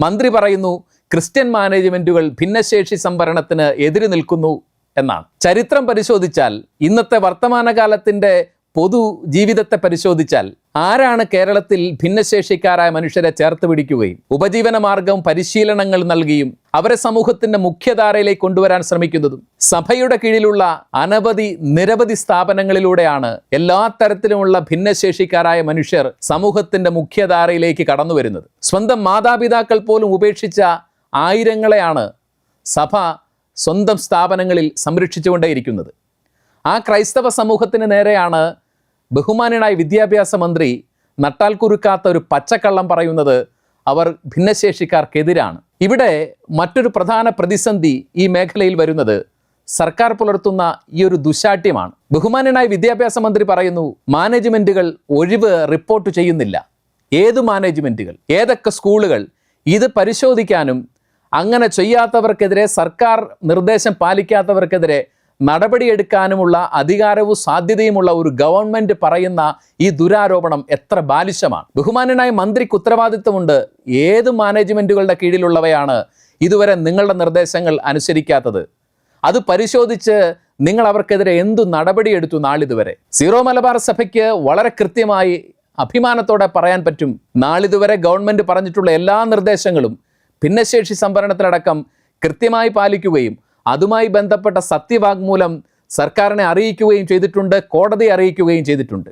മന്ത്രി പറയുന്നു ക്രിസ്ത്യൻ മാനേജ്മെന്റുകൾ ഭിന്നശേഷി സംവരണത്തിന് എതിര് നിൽക്കുന്നു എന്നാണ്. ചരിത്രം പരിശോധിച്ചാൽ ഇന്നത്തെ വർത്തമാനകാലത്തിന്റെ പൊതു ജീവിതത്തെ പരിശോധിച്ചാൽ ആരാണ് കേരളത്തിൽ ഭിന്നശേഷിക്കാരായ മനുഷ്യരെ ചേർത്ത് പിടിക്കുകയും ഉപജീവന മാർഗം പരിശീലനങ്ങൾ നൽകിയും അവരെ സമൂഹത്തിന്റെ മുഖ്യധാരയിലേക്ക് കൊണ്ടുവരാൻ ശ്രമിക്കുന്നതും സഭയുടെ കീഴിലുള്ള അനവധി നിരവധി സ്ഥാപനങ്ങളിലൂടെയാണ് എല്ലാ തരത്തിലുമുള്ള ഭിന്നശേഷിക്കാരായ മനുഷ്യർ സമൂഹത്തിന്റെ മുഖ്യധാരയിലേക്ക് കടന്നു വരുന്നത്. സ്വന്തം മാതാപിതാക്കൾ പോലും ഉപേക്ഷിച്ച ആയിരങ്ങളെയാണ് സഭ സ്വന്തം സ്ഥാപനങ്ങളിൽ സംരക്ഷിച്ചുകൊണ്ടേയിരിക്കുന്നത്. ആ ക്രൈസ്തവ സമൂഹത്തിന് നേരെയാണ് ബഹുമാന്യനായ വിദ്യാഭ്യാസ മന്ത്രി നട്ടാൽ കുരുക്കാത്ത ഒരു പച്ചക്കള്ളം പറയുന്നത് അവർ ഭിന്നശേഷിക്കാർക്കെതിരാണ്. ഇവിടെ മറ്റൊരു പ്രധാന പ്രതിസന്ധി ഈ മേഖലയിൽ വരുന്നത് സർക്കാർ പുലർത്തുന്ന ഈ ഒരു ദുശാഠ്യമാണ്. ബഹുമാനനായ വിദ്യാഭ്യാസ മന്ത്രി പറയുന്നു മാനേജ്മെന്റുകൾ ഒഴിവ് റിപ്പോർട്ട് ചെയ്യുന്നില്ല. ഏത് മാനേജ്മെന്റുകൾ ഏതൊക്കെ സ്കൂളുകൾ ഇത് പരിശോധിക്കാനും അങ്ങനെ ചെയ്യാത്തവർക്കെതിരെ സർക്കാർ നിർദ്ദേശം പാലിക്കാത്തവർക്കെതിരെ നടപടിയെടുക്കാനുമുള്ള അധികാരവും സാധ്യതയുമുള്ള ഒരു ഗവൺമെന്റ് പറയുന്ന ഈ ദുരാരോപണം എത്ര ബാലിശമാണ്. ബഹുമാനനായ മന്ത്രിക്ക് ഉത്തരവാദിത്വമുണ്ട്. ഏത് മാനേജ്മെന്റുകളുടെ കീഴിലുള്ളവയാണ് ഇതുവരെ നിങ്ങളുടെ നിർദ്ദേശങ്ങൾ അനുസരിക്കാത്തത്. അത് പരിശോധിച്ച് നിങ്ങൾ അവർക്കെതിരെ എന്തു നടപടിയെടുത്തു നാളിതുവരെ? സീറോ മലബാർ സഭയ്ക്ക് വളരെ കൃത്യമായി അഭിമാനത്തോടെ പറയാൻ പറ്റും. നാളിതുവരെ ഗവൺമെന്റ് പറഞ്ഞിട്ടുള്ള എല്ലാ നിർദ്ദേശങ്ങളും ഭിന്നശേഷി സംവരണത്തിലടക്കം കൃത്യമായി പാലിക്കുകയും അതുമായി ബന്ധപ്പെട്ട സത്യവാങ്മൂലം സർക്കാരിനെ അറിയിക്കുകയും ചെയ്തിട്ടുണ്ട് കോടതിയെ അറിയിക്കുകയും ചെയ്തിട്ടുണ്ട്.